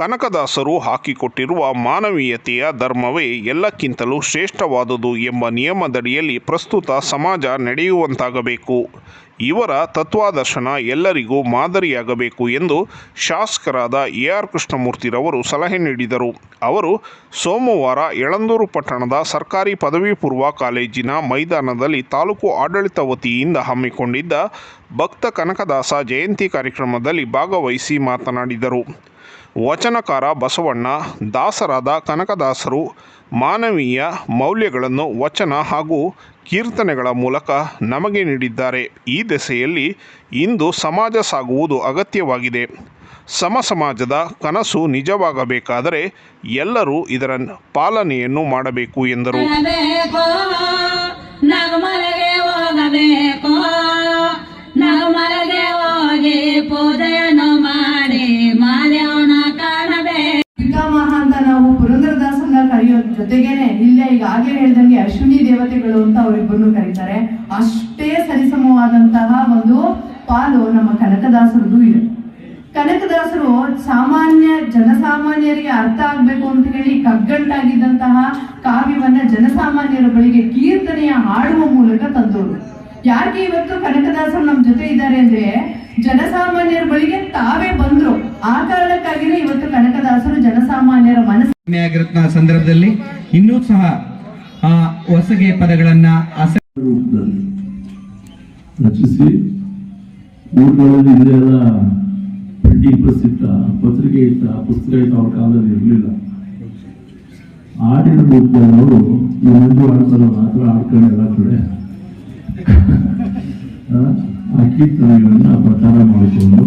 ಕನಕದಾಸರು ಹಾಕಿಕೊಟ್ಟಿರುವ ಮಾನವೀಯತೆಯ ಧರ್ಮವೇ ಎಲ್ಲಕ್ಕಿಂತಲೂ ಶ್ರೇಷ್ಠವಾದುದು ಎಂಬ ನಿಯಮದಡಿಯಲ್ಲಿ ಪ್ರಸ್ತುತ ಸಮಾಜ ನಡೆಯುವಂತಾಗಬೇಕು. ಇವರ ತತ್ವಾದರ್ಶನ ಎಲ್ಲರಿಗೂ ಮಾದರಿಯಾಗಬೇಕು ಎಂದು ಶಾಸಕರಾದ ಎ ಆರ್ ಕೃಷ್ಣಮೂರ್ತಿರವರು ಸಲಹೆ ನೀಡಿದರು. ಅವರು ಸೋಮವಾರ ಯಳಂದೂರು ಪಟ್ಟಣದ ಸರ್ಕಾರಿ ಪದವಿ ಪೂರ್ವ ಕಾಲೇಜಿನ ಮೈದಾನದಲ್ಲಿ ತಾಲೂಕು ಆಡಳಿತ ವತಿಯಿಂದ ಹಮ್ಮಿಕೊಂಡಿದ್ದ ಭಕ್ತ ಕನಕದಾಸ ಜಯಂತಿ ಕಾರ್ಯಕ್ರಮದಲ್ಲಿ ಭಾಗವಹಿಸಿ ಮಾತನಾಡಿದರು. ವಚನಕಾರ ಬಸವಣ್ಣ, ದಾಸರಾದ ಕನಕದಾಸರು, ಮಾನವೀಯ ಮೌಲ್ಯಗಳನ್ನು ವಚನ ಹಾಗೂ ಕೀರ್ತನೆಗಳ ಮೂಲಕ ನಮಗೆ ನೀಡಿದ್ದಾರೆ. ಈ ದೆಸೆಯಲ್ಲಿ ಇಂದು ಸಮಾಜ ಸಾಗುವುದು ಅಗತ್ಯವಾಗಿದೆ. ಸಮ ಸಮಾಜದ ಕನಸು ನಿಜವಾಗಬೇಕಾದರೆ ಎಲ್ಲರೂ ಇದರ ಪಾಲನೆಯನ್ನು ಮಾಡಬೇಕು ಎಂದರು. ನಗಮರಗೆ ಹೋಗಬೇಕು? ನಗಮಲಗೆ ಹೋಗಿ ಪೂಜೆಯನ್ನು ಜೊತೆಗೇನೆ ಇಲ್ಲೇ ಈಗಾಗಲೇ ಹೇಳ್ದಂಗೆ ಅಶ್ವಿನಿ ದೇವತೆಗಳು ಅಂತ ಅವರಿಬ್ಬರನ್ನು ಕರೀತಾರೆ. ಅಷ್ಟೇ ಸರಿಸಮವಾದಂತಹ ಒಂದು ಪಾಲು ನಮ್ಮ ಕನಕದಾಸರದ್ದು ಇದೆ. ಕನಕದಾಸರು ಸಾಮಾನ್ಯ ಜನಸಾಮಾನ್ಯರಿಗೆ ಅರ್ಥ ಆಗ್ಬೇಕು ಅಂತ ಹೇಳಿ ಕಗ್ಗಂಟಾಗಿದ್ದಂತಹ ಕಾವ್ಯವನ್ನ ಜನಸಾಮಾನ್ಯರ ಬಳಿಗೆ ಕೀರ್ತನೆಯ ಹಾಡುವ ಮೂಲಕ ತಂದವರು. ಯಾಕೆ ಇವತ್ತು ಕನಕದಾಸರು ನಮ್ಮ ಜೊತೆ ಇದ್ದಾರೆ ಅಂದ್ರೆ ಜನಸಾಮಾನ್ಯರ ಬಳಿಗೆ ತಾವೇ ಬಂದ್ರು. ಆ ಕಾರಣಕ್ಕಾಗಿನೇ ಇವತ್ತು ಕನಕದಾಸರು ಜನಸಾಮಾನ್ಯರ ಮನಸ್ಸು ಸಂದರ್ಭದಲ್ಲಿ ಇನ್ನೂ ಸಹ ಆ ಹೊಸಗೆ ಪದಗಳನ್ನ ರಚಿಸಿ ಊರುಗಳಲ್ಲಿ ಇದೆಲ್ಲ ಪ್ರಿಂಟಿಂಗ್ ಪ್ರಸಿದ್ಧ ಪತ್ರಿಕೆ ಇತ್ತ ಪುಸ್ತಕ ಇತ್ತ ಅವ್ರ ಕಾಲದಲ್ಲಿ ಇರಲಿಲ್ಲ. ಆಡಿನ ರೂಪದಲ್ಲಿ ನಮ್ಮಂದು ಆಡ್ತಾರ ಮಾತ್ರ ಆಡ್ಕೊಂಡು ಎಲ್ಲ ಕಡೆ. ಆ, ಕೀರ್ತನೆಗಳನ್ನ ಪ್ರಚಾರ ಮಾಡಿಕೊಂಡು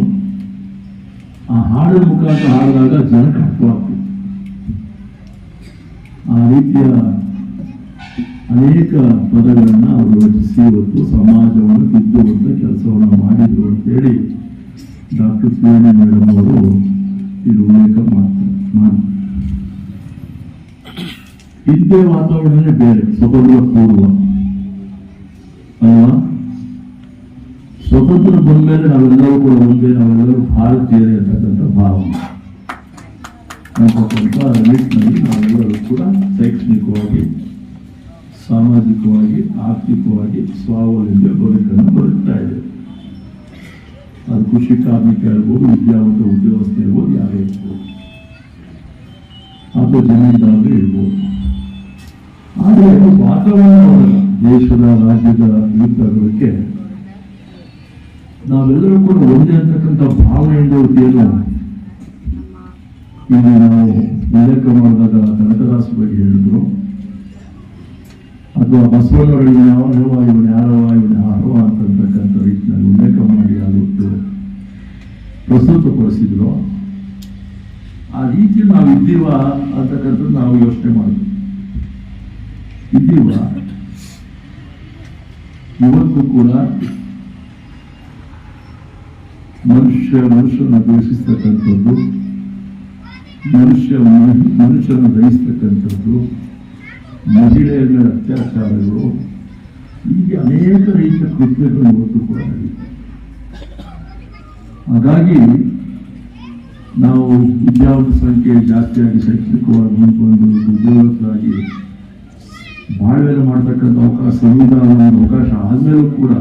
ಆ ಹಾಡಿನ ಮುಖಾಂತರ ಹಾಡಿದಾಗ ಜನಕ್ಕೆ ಅರ್ಥವಾಗ್ತಿತ್ತು ಆ ರೀತಿಯ ಅನೇಕ ಪದಗಳನ್ನ ಅವರು ರಚಿಸಿ ಇವತ್ತು ಸಮಾಜವನ್ನು ತಿದ್ದುವಂತ ಕೆಲಸವನ್ನು ಮಾಡಿದ್ರು ಅಂತೇಳಿ ಡಾಕ್ಟರ್ ಸುವರ್ಣ ಮೇಡಮ್ ಅವರು ಇದು ಉಲ್ಲೇಖ ಮಾಡ್ತಾರೆ ಮಾಡಿ. ಹಿಂದೆ ವಾತಾವರಣನೇ ಬೇರೆ, ಸ್ವತಂತ್ರ ಪೂರ್ವ. ಅಲ್ವಾ? ಸ್ವತಂತ್ರ ಬಂದ ಮೇಲೆ ನಾವೆಲ್ಲರೂ ಕೂಡ ಒಂದೇ, ನಾವೆಲ್ಲರೂ ಭಾರತೀಯರೇ ಅಂತಕ್ಕಂಥ ಭಾವನೆ. ಅಂತಕ್ಕಂಥ ನಿಟ್ಟಿನಲ್ಲಿ ನಾವೆಲ್ಲರೂ ಕೂಡ ಶೈಕ್ಷಣಿಕವಾಗಿ ಸಾಮಾಜಿಕವಾಗಿ, ಆರ್ಥಿಕವಾಗಿ ಸ್ವಾವಲಂಬಿ ಬದುಕನ್ನು ಬದುಕ್ತಾ ಇದೆ. ಅದು ಕೃಷಿ ಕಾರ್ಮಿಕ ಇರ್ಬೋದು ವಿದ್ಯಾವಂತ ಉದ್ಯೋಗಸ್ಥ ಇರ್ಬೋದು ಯಾರೇ ಇರ್ಬೋದು ಅಥವಾ ಜಮೀನ್ದಾರರು ಇರ್ಬೋದು ಆದರೆ ವಾತಾವರಣ ದೇಶದ, ರಾಜ್ಯದ ಯುದ್ಧಗಳಿಗೆ ನಾವೆಲ್ಲರೂ ಕೂಡ ಒಂದೇ ಅಂತಕ್ಕಂಥ ಭಾವನೆಯಿಂದ ಏನು? ಇಲ್ಲಿ ನಾವು ಉಲ್ಲೇಖ ಮಾಡಿದಾಗ ಕನಕದಾಸ ಬಗ್ಗೆ ಹೇಳಿದ್ರು. ಅಥವಾ ಬಸವಣ್ಣವರಿಗೆ ಯಾವ ಯಾವ ಇವನು ಯಾರವ ಇವನು ಯಾರವ ಅಂತಕ್ಕಂಥ ರೀತಿಯಲ್ಲಿ ಉಲ್ಲೇಖ ಮಾಡಿ ಅದು ಪ್ರಸ್ತುತಪಡಿಸಿದ್ರು. ಆ ರೀತಿ ನಾವು ಇದ್ದೀವ ಅಂತಕ್ಕಂಥದ್ದು ನಾವು ಯೋಚನೆ ಮಾಡಿದ್ವಿ. ಇದ್ದೀವ. ಇವತ್ತು ಕೂಡ ಮನುಷ್ಯ ಮನುಷ್ಯನ ದ್ವೇಷಿಸ್ತಕ್ಕಂಥದ್ದು ಮನುಷ್ಯ ಮನು- ಮನುಷ್ಯನ ದಹಿಸ್ತಕ್ಕಂಥದ್ದು ಮಹಿಳೆಯರ ಅತ್ಯಾಚಾರಗಳು, ಹೀಗೆ ಅನೇಕ ರೀತಿಯ ಕೃತ್ಯಗಳು ಇವತ್ತು ಕೂಡ ಹಾಗಾಗಿ ನಾವು ವಿದ್ಯಾವಂತ ಸಂಖ್ಯೆ ಜಾಸ್ತಿಯಾಗಿ ಶೈಕ್ಷಣಿಕವಾಗಿ ಮುಂದುವರೆದು ಉದ್ಯೋಗಕ್ಕಾಗಿ ಬಾಳ್ವೆಲೆ ಮಾಡ್ತಕ್ಕಂಥ ಅವಕಾಶ ಸಂವಿಧಾನ ಅವಕಾಶ ಆದಮೇಲೂ ಕೂಡ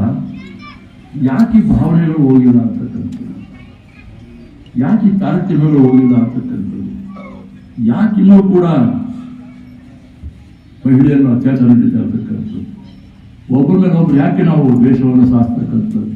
ಯಾಕೆ ಭಾವನೆಗಳು ಹೋಗಿಲ್ಲ ಅಂತಕ್ಕಂಥದ್ದು? ಯಾಕೆ ತಾರತಮ್ಯಗಳು ಹೋಗಿಲ್ಲ ಅಂತಕ್ಕಂಥದ್ದು? ಯಾಕೆ ಇನ್ನೂ ಕೂಡ ಮಹಿಳೆಯನ್ನು ಅತ್ಯಾಚಾರ ನಡೀತಾ ಇರ್ತಕ್ಕಂಥದ್ದು? ಒಬ್ಬರ ಮೇಲೆ ಒಬ್ರು ಯಾಕೆ ನಾವು ದೇಶವನ್ನು ಸಾಸ್ತಕ್ಕಂಥದ್ದು